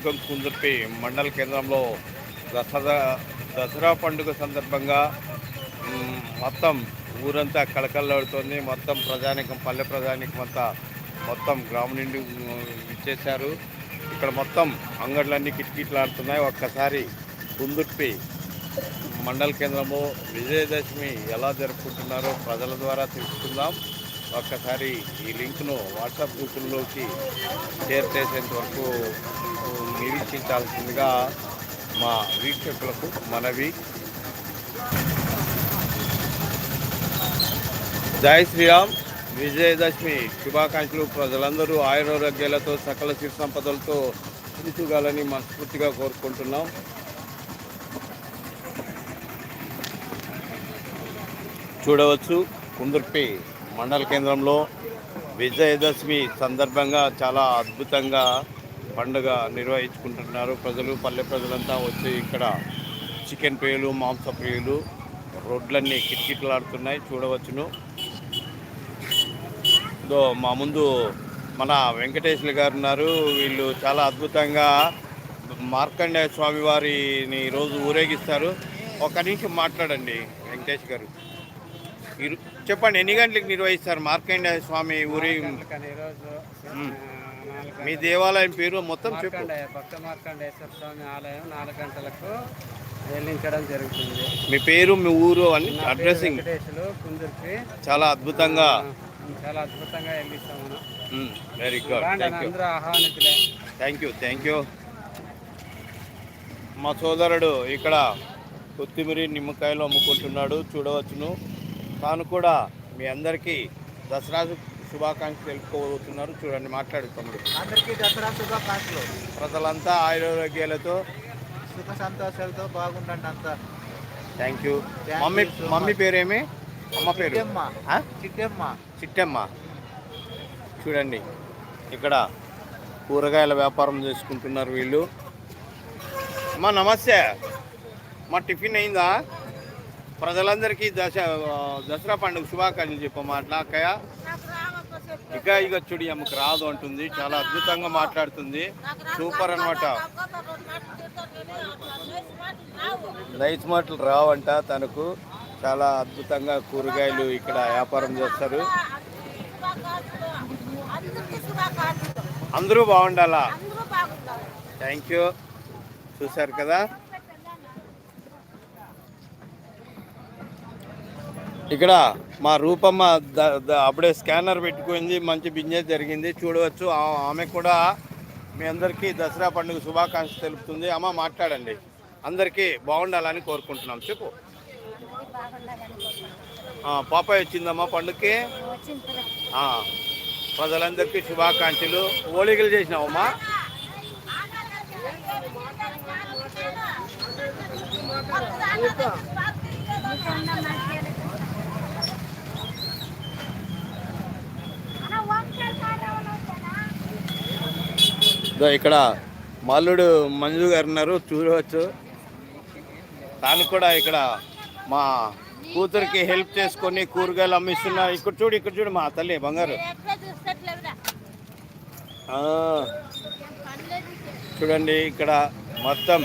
నియోజకవర్గం కుందుర్పి మండల కేంద్రంలో దసరా దసరా పండుగ సందర్భంగా మొత్తం ఊరంతా కళకళలాడుతోంది. మొత్తం ప్రజానికం పల్లె ప్రజానికం అంతా మొత్తం గ్రామం నుండి ఇచ్చేశారు ఇక్కడ మొత్తం అంగడ్లన్నీ కిటకిటలాడుతున్నాయి. ఒక్కసారి కుందుర్పి మండల కేంద్రంలో విజయదశమి ఎలా జరుపుకుంటున్నారో ప్రజల ద్వారా తెలుసుకుందాం. ఒక్కసారి ఈ లింక్ను వాట్సాప్ గ్రూపుల్లోకి షేర్ చేసేంత వరకు నిరీక్షించాల్సిందిగా మా వీక్షకులకు మనవి. జై శ్రీరామ్. విజయదశమి శుభాకాంక్షలు. ప్రజలందరూ ఆయురారోగ్యాలతో సకల సిరి సంపదలతో తిరుగుగాలని మనస్ఫూర్తిగా కోరుకుంటున్నాం. చూడవచ్చు. కుందుర్పి మండల కేంద్రంలో విజయదశమి సందర్భంగా చాలా అద్భుతంగా పండుగ నిర్వహించుకుంటున్నారు. ప్రజలు పల్లె ప్రజలంతా వచ్చి ఇక్కడ చికెన్ ప్రియులు మాంస ప్రియులు రోడ్లన్నీ కిటకిటలాడుతున్నాయి. చూడవచ్చును. మా ముందు మన వెంకటేశ్వర గారు ఉన్నారు. వీళ్ళు చాలా అద్భుతంగా మార్కండేయ స్వామి వారిని ఈరోజు ఊరేగిస్తారు. ఒక నిమిషం మాట్లాడండి వెంకటేష్ గారు. చెప్పండి ఎన్ని గంటలకు నిర్వహిస్తారు? మార్కండేయ స్వామి ఊరి మీ దేవాలయం పేరు మొత్తం చెప్పు. మార్కండేయ భక్త మార్కండేశ్వర స్వామి ఆలయం నాలుగు గంటలకు వెల్లించడం జరుగుతుంది. మీ పేరు మీ ఊరు అని అడ్రస్సింగ్ చాలా అద్భుతంగా. చాలా అద్భుతంగా మనం. వెరీ గుడ్ అందరూ ఆహ్వానితులే. థ్యాంక్ యూ థ్యాంక్ యూ మా సోదరుడు ఇక్కడ కొత్తిమీర నిమ్మకాయలు అమ్ముకుంటున్నాడు చూడవచ్చును. తాను కూడా మీ అందరికీ దసరా శుభాకాంక్షలు తెలుపుకోబోతున్నారు. చూడండి మాట్లాడు తమ్ముడు. అందరికీ దసరా శుభాకాంక్షలు. ప్రజలంతా ఆయురారోగ్యాలతో సుఖ సంతోషాలతో బాగుండండి అంతా. Thank you mummy mummy. పేరేమి? అమ్మ పేరు? చిట్టమ్మ. చిట్టమ్మ. చూడండి ఇక్కడ కూరగాయల వ్యాపారం చేసుకుంటున్నారు వీళ్ళు. అమ్మా నమస్తే. మా టిఫిన్ అయిందా? ప్రజలందరికీ దశ దసరా పండుగ శుభాకాంక్షలు అక్కయ్య ఇక ఇక చూడి అమ్మకి రాదు అంటుంది. చాలా అద్భుతంగా మాట్లాడుతుంది. సూపర్ అనమాట రైస్ మాటలు రావంట తనకు. చాలా అద్భుతంగా కూరగాయలు ఇక్కడ వ్యాపారం చేస్తారు. అందరూ బాగుండాలా? థ్యాంక్ యూ చూశారు కదా? ఇక్కడ మా రూపమ్మ అప్పుడే స్కానర్ పెట్టుకుంది మంచి బిజినెస్ జరిగింది. చూడవచ్చు ఆమె కూడా మీ అందరికీ దసరా పండుగ శుభాకాంక్షలు తెలుపుతుంది. అమ్మ మాట్లాడండి. అందరికీ బాగుండాలని కోరుకుంటున్నాం. చెప్పు. పాపాయ్ వచ్చిందమ్మా పండుగకి? ప్రజలందరికీ శుభాకాంక్షలు. ఓలిగలు చేసినావమ్మా? ఇదో ఇక్కడ మల్లుడు మంజు గారు ఉన్నారు చూడవచ్చు. తాను కూడా ఇక్కడ మా కూతురికి హెల్ప్ చేసుకొని కూరగాయలు అమ్మిస్తున్నా. ఇక్కడ చూడు ఇక్కడ చూడు మా తల్లి బంగారు. ఆ, చూడండి ఇక్కడ మొత్తం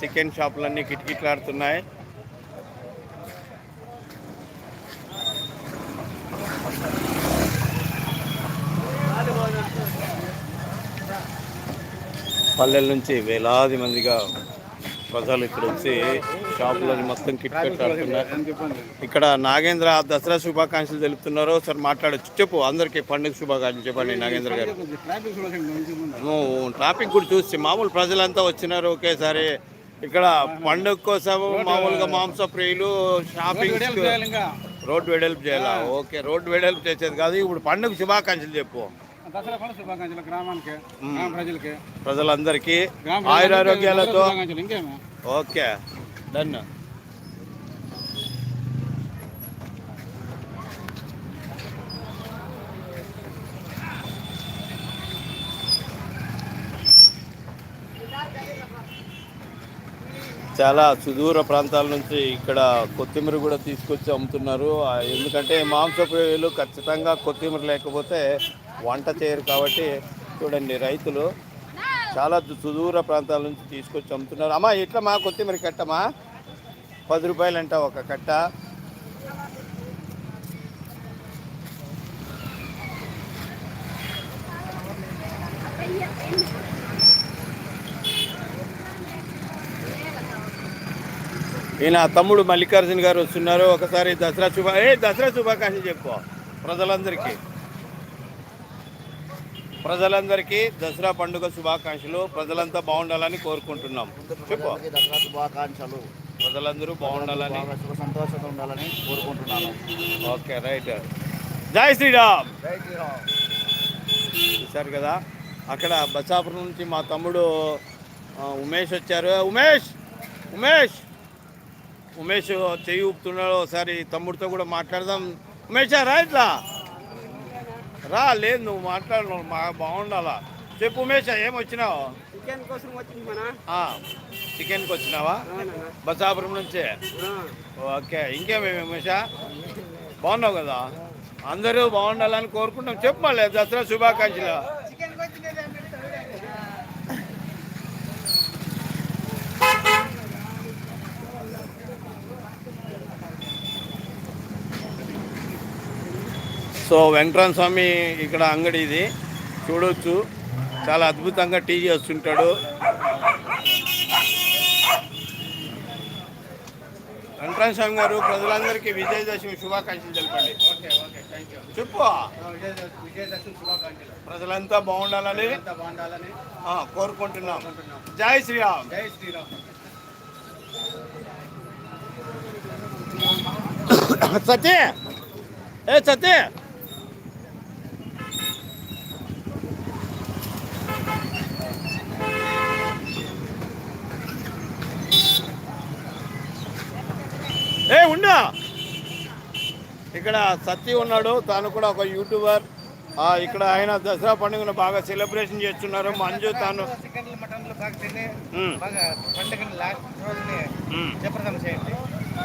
చికెన్ షాపులన్నీ కిటకిటలాడుతున్నాయి. పల్లెల నుంచి వేలాది మందిగా ప్రజలు ఇక్కడ వచ్చి షాపులని మొత్తం కిటకిటలాడుతున్నారు ఇక్కడ నాగేంద్ర దసరా శుభాకాంక్షలు తెలుపుతున్నారు ఒకసారి మాట్లాడచ్చు. చెప్పు అందరికీ పండుగ శుభాకాంక్షలు చెప్పండి నాగేంద్ర గారు. ట్రాఫిక్ కూడా చూసి మామూలు ప్రజలంతా వచ్చినారు ఒకేసారి. ఇక్కడ పండుగ కోసం మామూలుగా మాంస ప్రియులు షాపింగ్ రోడ్డు వెడల్పు చేయాలా? ఓకే రోడ్డు వెడల్పు చేసేది కాదు. ఇప్పుడు పండుగ శుభాకాంక్షలు చెప్పు. దసరా పండుగ శుభాకాంక్షలు గ్రామానికి గ్రామ ప్రజలకి. ప్రజలందరికీ ఆయురారోగ్యాలతో. శుభాకాంక్షలు. ఇంకేమి? ఓకే. డన్ చాలా సుదూర ప్రాంతాల నుంచి ఇక్కడ కొత్తిమీర కూడా తీసుకొచ్చి అమ్ముతున్నారు. ఎందుకంటే మాంసప్రియులు ఖచ్చితంగా కొత్తిమీర లేకపోతే వంట చేయరు కాబట్టి చూడండి రైతులు చాలా సుదూర ప్రాంతాల నుంచి తీసుకొచ్చి అమ్ముతున్నారు. అమ్మా ఇట్లా మా కొత్తిమీర కట్టమా పది రూపాయలు అంట ఒక కట్ట. ఈయన తమ్ముడు మల్లికార్జున గారు వస్తున్నారు. ఒకసారి దసరా శుభ ఏ దసరా శుభాకాంక్షలు చెప్పు ప్రజలందరికీ. ప్రజలందరికీ దసరా పండుగ శుభాకాంక్షలు. ప్రజలంతా బాగుండాలని కోరుకుంటున్నాం. చెప్పు. దసరా శుభాకాంక్షలు. ప్రజలందరూ బాగుండాలని. బాగా సుఖ సంతోషంగా ఉండాలని కోరుకుంటున్నాను. Okay right. జై శ్రీరామ్. జై శ్రీరామ్. చూశారు కదా అక్కడ బచ్చాపురం నుంచి మా తమ్ముడు ఉమేష్ వచ్చారు. ఉమేష్! ఉమేష్! ఉమేష్ చెయ్యి ఊపుతున్నాడు. ఒకసారి తమ్ముడితో కూడా మాట్లాడదాం. ఉమేష్ రా ఇట్లా. రా లేదు నువ్వు మాట్లాడు మా బాగుండాలా? చెప్పు ఉమేష్ ఏం వచ్చినావు చికెన్ కోసం చికెన్కి వచ్చినావా? బచ్చాపురం నుంచే? ఓకే ఇంకేమేమి ఉమేష? బాగున్నావు కదా? అందరూ బాగుండాలని కోరుకుంటాం చెప్పు మళ్ళీ దసరా శుభాకాంక్షలు. సో వెంకటరామ స్వామి ఇక్కడ అంగడి ఇది. చూడొచ్చు. చాలా అద్భుతంగా టీ చేస్తుంటాడు. వెంకటరామ స్వామి గారు ప్రజలందరికీ విజయదశమి శుభాకాంక్షలు తెలపండి. చెప్పు. ప్రజలంతా బాగుండాలని కోరుకుంటున్నాం. జై శ్రీరామ్. జై శ్రీరామ్. సత్య ఏ సత్య ఏ ఉండా ఇక్కడ సత్య ఉన్నాడు. తాను కూడా ఒక యూట్యూబర్. ఆ, ఇక్కడ ఆయన దసరా పండుగను బాగా సెలబ్రేషన్ చేస్తున్నారు. మంజు తాను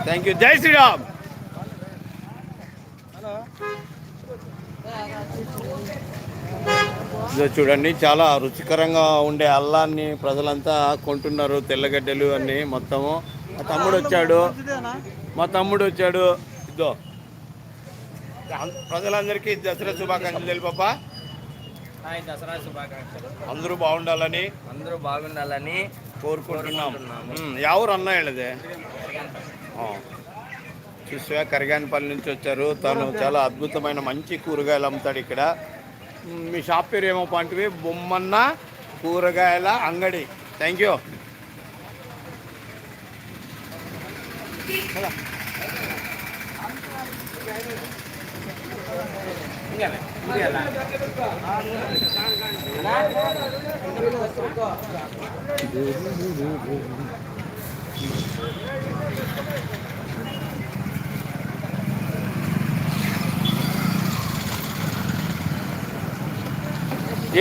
థ్యాంక్ యూ జై శ్రీరామ్. చూడండి చాలా రుచికరంగా ఉండే అల్లాన్ని ప్రజలంతా కొంటున్నారు. తెల్లగడ్డలు అన్ని మొత్తము. మా తమ్ముడు వచ్చాడు. మా తమ్ముడు వచ్చాడు. ఇదో. ప్రజలందరికీ దసరా శుభాకాంక్షలు తెలుపా హాయ్ దసరా శుభాకాంక్షలు. అందరూ బాగుండాలని అందరూ బాగుండాలని కోరుకుంటున్నాం. ఎవరు అన్న వీళ్ళదే. చూసా కరిగానిపల్లి నుంచి వచ్చారు. తను చాలా అద్భుతమైన మంచి కూరగాయలు అమ్ముతాడు ఇక్కడ. మీ షాప్ పేరు ఏమో పంటివి? బొమ్మన్న కూరగాయల అంగడి. థ్యాంక్ యూ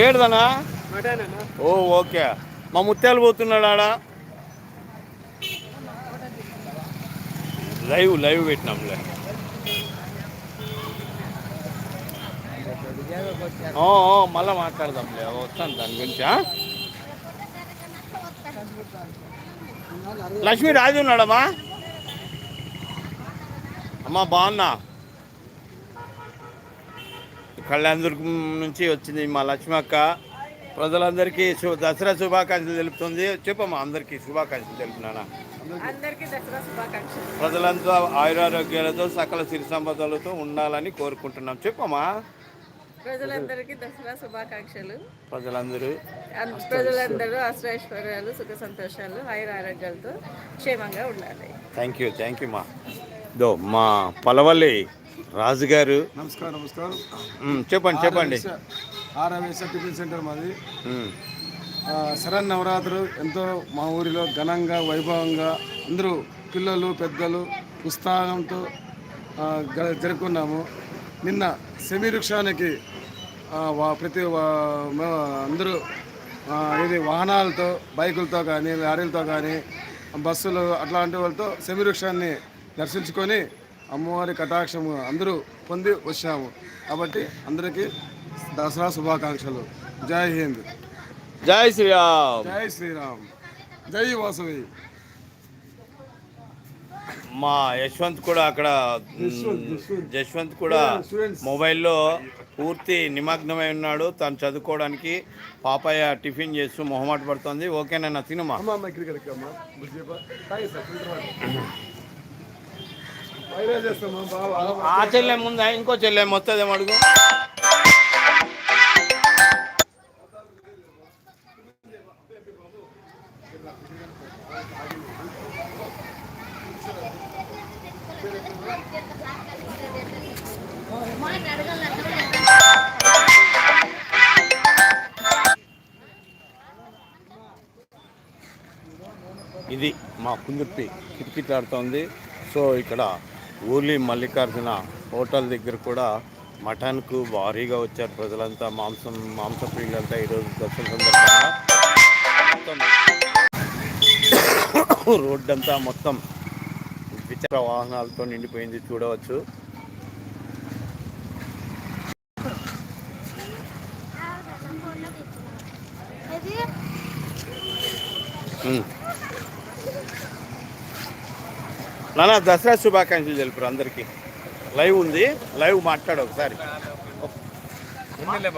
ఏడుదనా? ఓ ఓకే. మా ముత్యాలు పోతున్నాడు ఆడ? లైవ్ లైవ్ పెట్టినాంలే ఓ, ఓ, మళ్ళా మాట్లాడదాంలే. వస్తాను దాని గురించి? లక్ష్మీ రాజు ఉన్నాడమ్మా? అమ్మా బాగున్నా? కళ్యాణదుర్గం నుంచి వచ్చింది మా లక్ష్మి అక్క. ప్రజలందరికీ దసరా శుభాకాంక్షలు తెలుపుతుంది. చెప్పమ్మా అందరికీ శుభాకాంక్షలు తెలుపునానా ప్రజలంతా ఆయురారోగ్యాలతో సకల సిరి సంపదలతో ఉండాలని కోరుకుంటున్నాం. చెప్పమ్మా. ప్రజలందరికీ దసరా శుభాకాంక్షలు. ప్రజలందరూ ప్రజలందరూ అష్టైశ్వర్యాలు సుఖ సంతోషాలు ఆయుర ఆరోగ్యాలతో క్షేమంగా ఉండాలి. థ్యాంక్ యూ థ్యాంక్ యూ మా దో మా పలవల్లి రాజుగారు. నమస్కారం నమస్కారం. చెప్పండి చెప్పండి. ఆర్ఎంఎస్ టిఫిన్ సెంటర్ మాది. ఆ, శరణ్ నవరాత్రులు ఎంతో మా ఊరిలో ఘనంగా వైభవంగా అందరూ పిల్లలు పెద్దలు ఉత్సాహంతో ఆ, గ- జరుపుకున్నాము. నిన్న సెమీ వృక్షానికి ప్రతి అందరూ ఇది వాహనాలతో బైకులతో కానీ లారీలతో కానీ బస్సులు అట్లాంటి వాళ్ళతో సెమీ వృక్షాన్ని దర్శించుకొని అమ్మవారి కటాక్షము అందరూ పొంది వచ్చాము. కాబట్టి అందరికీ దసరా శుభాకాంక్షలు. జై హింద్. జై శ్రీరామ్. జై శ్రీరామ్. జై వాసవి. మా యశ్వంత్ కూడా అక్కడ యశ్వంత్, కూడా. మొబైల్లో పూర్తి నిమగ్నమై ఉన్నాడు. తను చదువుకోవడానికి పాపయ్య టిఫిన్ చేస్తూ మొహమాట పడుతుంది. ఓకేనన్నా తినమా? ఆ చెల్లె ముందా? ఇంకో చెల్లె మొత్తం అడుగు? ఇది మా కుందుర్పి కిటకిటాడుతోంది. సో ఇక్కడ ఊర్లి మల్లికార్జున హోటల్ దగ్గర కూడా మటన్కు భారీగా వచ్చారు ప్రజలంతా. మాంసం మాంస ప్రియులంతా ఈరోజు దర్శన సందర్భంగా మొత్తం రోడ్డంతా మొత్తం ద్విచక్ర వాహనాలతో నిండిపోయింది చూడవచ్చు. నాన్న దసరా శుభాకాంక్షలు తెలుపురు అందరికీ. లైవ్ ఉంది లైవ్ మాట్లాడు ఒకసారి.